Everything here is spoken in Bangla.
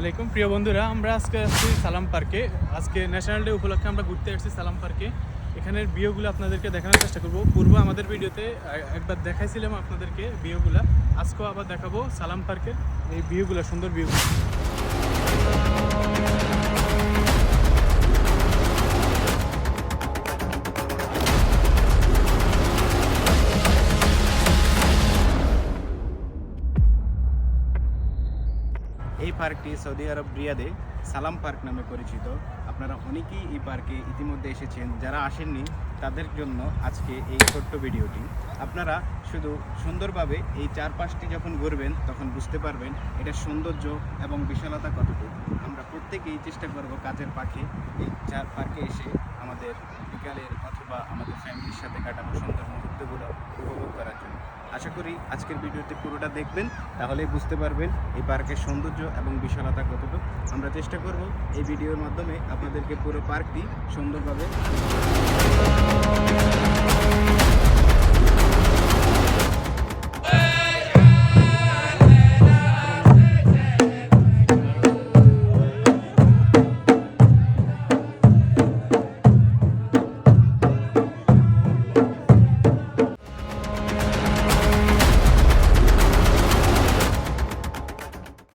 আলাইকুম, প্রিয় বন্ধুরা, আমরা আজকে আসছি সালাম পার্কে। আজকে ন্যাশনাল ডে উপলক্ষে আমরা ঘুরতে আসছি সালাম পার্কে। এখানের বিয়েগুলো আপনাদেরকে দেখানোর চেষ্টা করব। পূর্ব আমাদের ভিডিওতে একবার দেখাইছিলাম আপনাদেরকে বিয়েগুলো আজকেও আবার দেখাবো সালাম পার্কের এই বিয়েগুলো সুন্দর ভিউ। এই পার্কটি সৌদি আরব রিয়াদে সালাম পার্ক নামে পরিচিত। আপনারা অনেকেই এই পার্কে ইতিমধ্যে এসেছেন, যারা আসেননি তাদের জন্য আজকে এই ছোট্ট ভিডিওটি। আপনারা শুধু সুন্দরভাবে এই চারপাশটি যখন ঘুরবেন, তখন বুঝতে পারবেন এটার সৌন্দর্য এবং বিশালতা কতটুকু। আমরা প্রত্যেকেই চেষ্টা করব কাজের পাখে এই চার পার্কে এসে আমাদের বিকালের অথবা আমাদের ফ্যামিলির সাথে কাটানো সুন্দর আশা করি আজকের ভিডিওতে পুরোটা দেখবেন তাহলেই বুঝতে পারবেন এই পার্কের সৌন্দর্য এবং বিশালতা কতটুকু। আমরা চেষ্টা করব এই ভিডিওর মাধ্যমে আপনাদেরকে পুরো পার্কটি সুন্দরভাবে